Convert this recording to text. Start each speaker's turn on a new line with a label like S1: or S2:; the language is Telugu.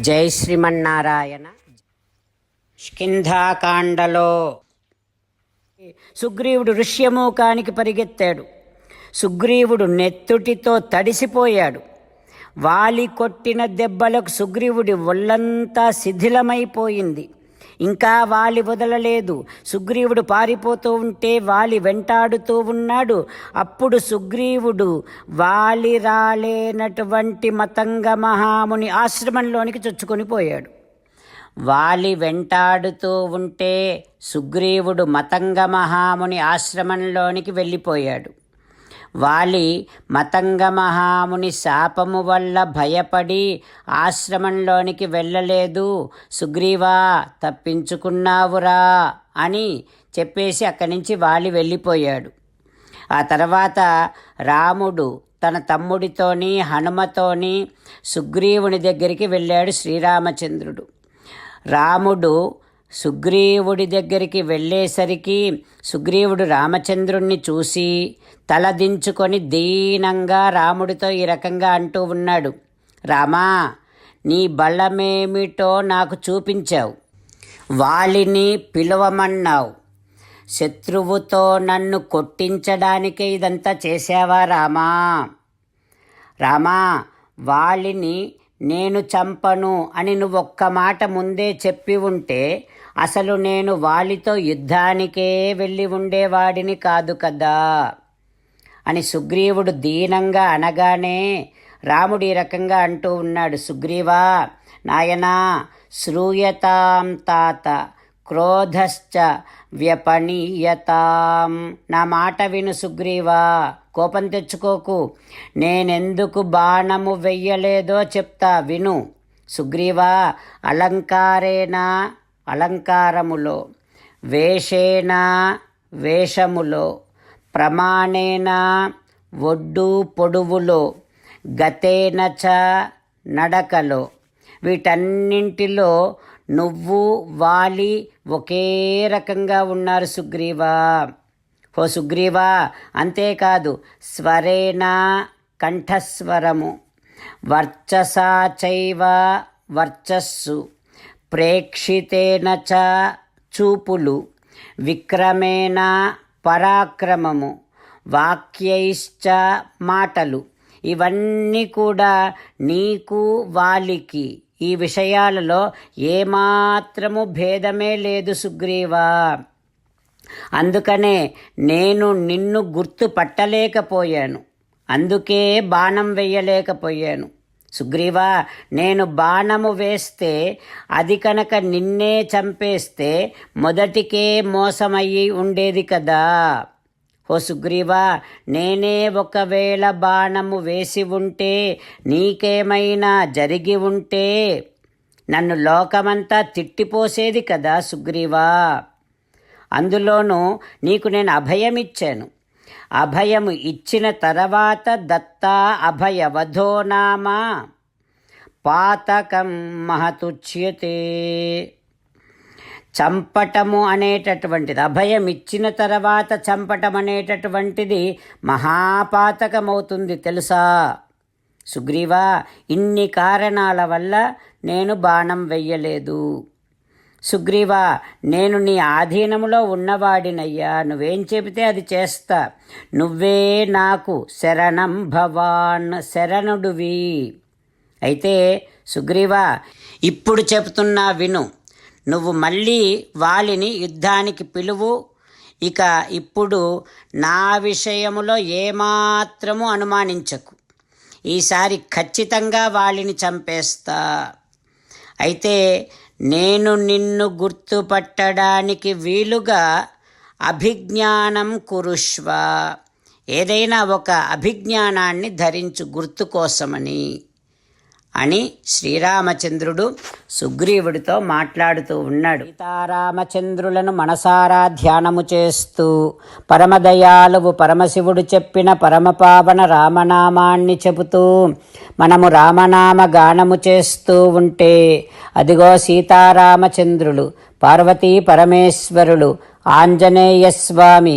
S1: జై శ్రీమన్నారాయణ. స్కింధాకాండలో సుగ్రీవుడు ఋష్యమూకానికి పరిగెత్తాడు. సుగ్రీవుడు నెత్తుటితో తడిసిపోయాడు. వాలి కొట్టిన దెబ్బలకు సుగ్రీవుడి ఒళ్ళంతా శిథిలమైపోయింది. ఇంకా వాలి వదలలేదు. సుగ్రీవుడు పారిపోతూ ఉంటే వాలి వెంటాడుతూ ఉన్నాడు. అప్పుడు సుగ్రీవుడు వాలి రాలేనటువంటి మతంగ మహాముని ఆశ్రమంలోనికి చొచ్చుకొని పోయాడు. వాలి వెంటాడుతూ ఉంటే సుగ్రీవుడు మతంగ మహాముని ఆశ్రమంలోనికి వెళ్ళిపోయాడు. వాలి మతంగ మహాముని శాపము వల్ల భయపడి ఆశ్రమంలోనికి వెళ్ళలేదు. సుగ్రీవా తప్పించుకున్నావురా అని చెప్పేసి అక్కడి నుంచి వాలి వెళ్ళిపోయాడు. ఆ తర్వాత రాముడు తన తమ్ముడితోని హనుమతోని సుగ్రీవుని దగ్గరికి వెళ్ళాడు శ్రీరామచంద్రుడు. రాముడు సుగ్రీవుడి దగ్గరికి వెళ్ళేసరికి సుగ్రీవుడు రామచంద్రుణ్ణి చూసి తలదించుకొని దీనంగా రాముడితో ఈ రకంగా అంటూ ఉన్నాడు. రామా నీ బలమేమిటో నాకు చూపించావు. వాలిని పిలవమన్నావు. శత్రువుతో నన్ను కొట్టించడానికే ఇదంతా చేసావా రామా? రామా వాలిని నేను చంపను అని నువ్వు ఒక్క మాట ముందే చెప్పి ఉంటే అసలు నేను వాలితో యుద్ధానికే వెళ్ళి ఉండేవాడిని కాదు కదా. అని సుగ్రీవుడు దీనంగా అనగానే రాముడు ఈ రకంగా అంటూ ఉన్నాడు. సుగ్రీవా నాయనా శ్రూయతాం తాత క్రోధశ్చ వ్యపనీయతాం. నా మాట విను సుగ్రీవా కోపం తెచ్చుకోకు. నేనెందుకు బాణము వెయ్యలేదో చెప్తా విను. సుగ్రీవా అలంకారేనా? అలంకారములో వేషేణ వేషములో ప్రమాణేన ఒడ్డు పొడువులో గతేన చ నడకలో వీటన్నింటిలో నువ్వు వాలి ఒకే రకంగా ఉన్నారు సుగ్రీవా. ఓ సుగ్రీవా అంతేకాదు స్వరేణ కంఠస్వరము వర్చసా చైవ వర్చస్సు. ప్రేక్షితేన చ చూపులు విక్రమేణ పరాక్రమము వాక్యైశ్చ మాటలు. ఇవన్నీ కూడా నీకు వాలికి. ఈ విషయాలలో ఏమాత్రము భేదమే లేదు సుగ్రీవా. అందుకనే నేను నిన్ను గుర్తుపట్టలేకపోయాను. అందుకే బాణం వెయ్యలేకపోయాను సుగ్రీవా నేను బాణము వేస్తే అది కనుక నిన్నే చంపేస్తే మొదటికే మోసమయ్యి ఉండేది కదా. ఓ సుగ్రీవా నేనే ఒకవేళ బాణము వేసి ఉంటే నీకేమైనా జరిగి ఉంటే నన్ను లోకమంతా తిట్టిపోసేది కదా సుగ్రీవా. అందులోనూ నీకు నేను అభయమిచ్చాను. అభయము ఇచ్చిన తర్వాత దత్తా అభయవధో నామ. పాతకం మహతుచ్యతే. చంపటము అనేటటువంటిది అభయం ఇచ్చిన తర్వాత చంపటం అనేటటువంటిది మహాపాతకమవుతుంది తెలుసా? సుగ్రీవా ఇన్ని కారణాల వల్ల నేను బాణం వెయ్యలేదు. సుగ్రీవా నేను నీ ఆధీనములో ఉన్నవాడినయ్యా. నువ్వేం చెబితే అది చేస్తా. నువ్వే నాకు శరణం భవాన్ శరణుడువి. అయితే సుగ్రీవా ఇప్పుడు చెబుతున్నా విను. నువ్వు మళ్ళీ వాలిని యుద్ధానికి పిలువు. ఇక ఇప్పుడు నా విషయములో ఏమాత్రము అనుమానించకు. ఈసారి ఖచ్చితంగా వాళ్ళని చంపేస్తా. అయితే నేను నిన్ను గుర్తుపట్టడానికి వీలుగా అభిజ్ఞానం కురుష్వ. ఏదైనా ఒక అభిజ్ఞానాన్ని ధరించు గుర్తు కోసమని. అని శ్రీరామచంద్రుడు సుగ్రీవుడితో మాట్లాడుతూ ఉన్నాడు. సీతారామచంద్రులను మనసారా ధ్యానము చేస్తూ పరమదయాలువు పరమశివుడు చెప్పిన పరమపావన రామనామాన్ని చెబుతూ మనము రామనామ గానము చేస్తూ ఉంటే అదిగో సీతారామచంద్రులు పార్వతీ పరమేశ్వరులు ఆంజనేయ స్వామి